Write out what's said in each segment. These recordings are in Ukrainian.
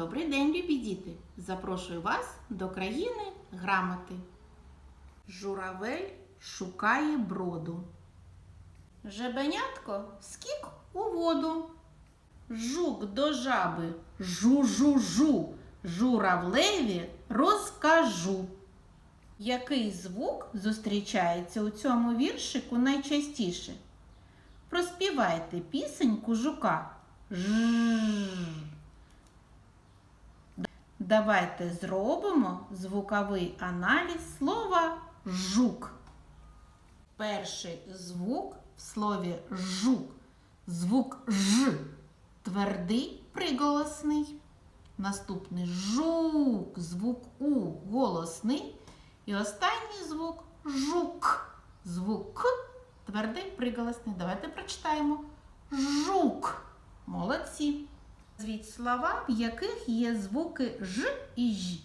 Добрий день, любі діти! Запрошую вас до країни грамоти. Журавель шукає броду. Жебенятко скік у воду. Жук до жаби жу-жу-жу. Журавлеві розкажу. Який звук зустрічається у цьому віршику найчастіше? Проспівайте пісеньку жука. Ж. Давайте зробимо звуковий аналіз слова жук. Перший звук в слові жук. Звук ж. Твердий приголосний. Наступний жук, звук У голосний. І останній звук жук. Звук К твердий приголосний. Давайте прочитаємо. Жук. Молодці. Звіть слова, в яких є звуки Ж і Ж.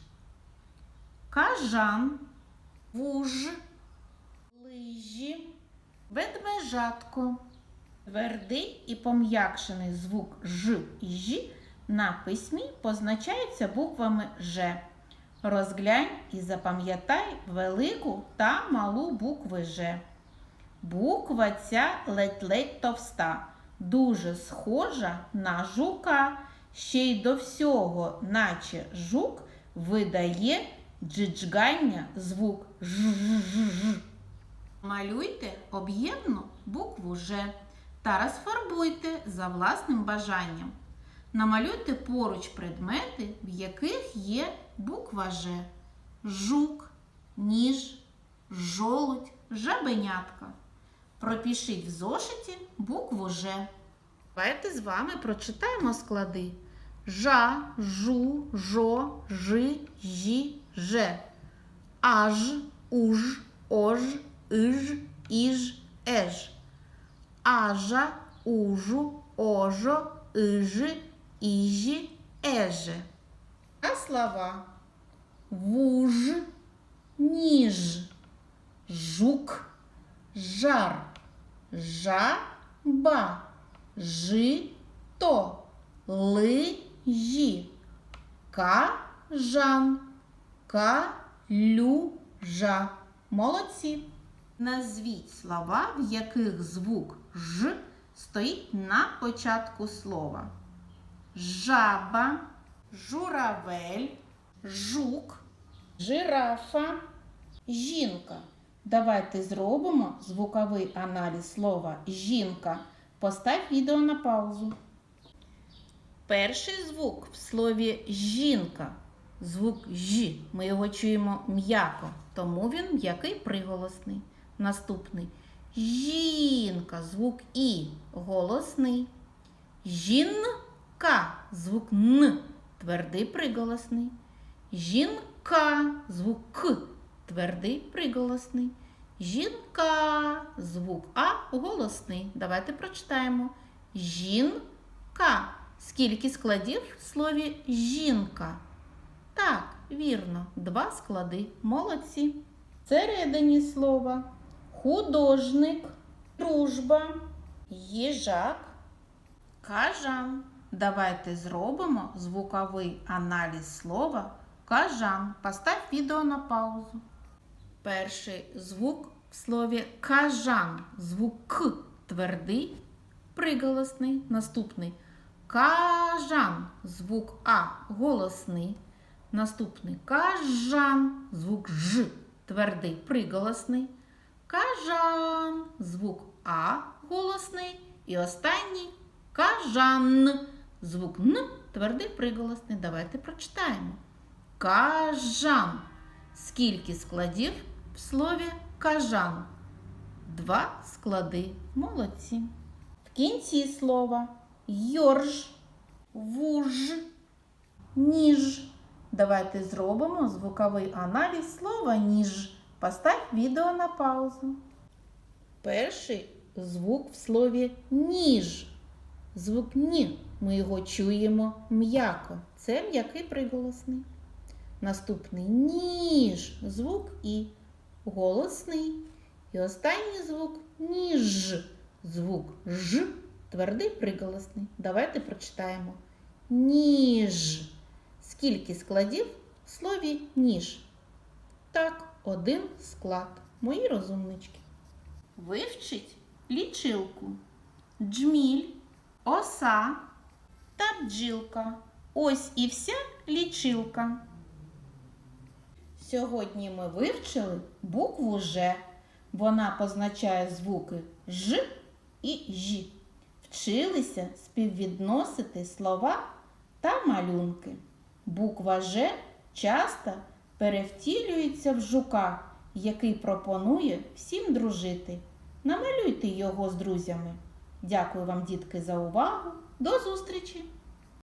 Кажан, вуж, лижі, ведмежатко. Твердий і пом'якшений звук Ж і Ж на письмі позначається буквами Ж. Розглянь і запам'ятай велику та малу букви Ж. Буква ця ледь-ледь товста, дуже схожа на жука, ще й до всього, наче жук, видає джиджгання звук ж. Малюйте об'ємну букву Ж та розфарбуйте за власним бажанням. Намалюйте поруч предмети, в яких є буква Ж. Жук, ніж, жолудь, жабенятка. Пропишіть в зошиті букву Ж. Давайте з вами прочитаємо склади. Жа, жу, жо, жи, жі, же. Аж, уж, ож, иж, іж, еж. Ажа, ужу, ожо, ижи, іжі, еже. А слова вуж, ніж, жук, жар, жаба, жито, лижі, кажан, калюжа. Молодці. Назвіть слова, в яких звук Ж стоїть на початку слова. Жаба, журавель, жук, жирафа, жінка. Давайте зробимо звуковий аналіз слова жінка. Постав відео на паузу. Перший звук в слові жінка. Звук Ж. Ми його чуємо м'яко, тому він м'який приголосний. Наступний жінка, звук І голосний. Жінка, звук Н, твердий приголосний. Жінка, звук К, твердий приголосний. Жінка, звук А голосний. Давайте прочитаємо. Жінка. Скільки складів в слові жінка? Так, вірно, два склади. Молодці. Всередині слова художник, дружба, їжак, кажан. Давайте зробимо звуковий аналіз слова кажан. Постав відео на паузу. Перший звук в слові кажан. Звук К твердий, приголосний. Наступний кажан. Звук А голосний. Наступний кажан. Звук Ж твердий приголосний. Кажан. Звук А голосний. І останній кажан. Звук Н твердий приголосний. Давайте прочитаємо. Кажан. Скільки складів в слові кажан? Два склади. Молодці. В кінці слова йорж, вуж, ніж. Давайте зробимо звуковий аналіз слова ніж. Постав відео на паузу. Перший звук в слові ніж. Звук ні. Ми його чуємо м'яко. Це м'який приголосний. Наступний ніж. Звук І. Голосний. І останній звук ніж. Звук Ж. Твердий приголосний. Давайте прочитаємо. Ніж. скільки складів в слові ніж? Так, один склад. Мої розумнички. Вивчить лічилку. Джміль, оса та бджілка. Ось і вся лічилка. Сьогодні ми вивчили букву Ж. Вона позначає звуки Ж і Ж. Вчилися співвідносити слова та малюнки. Буква Ж часто перевтілюється в жука, який пропонує всім дружити. Намалюйте його з друзями. Дякую вам, дітки, за увагу. До зустрічі!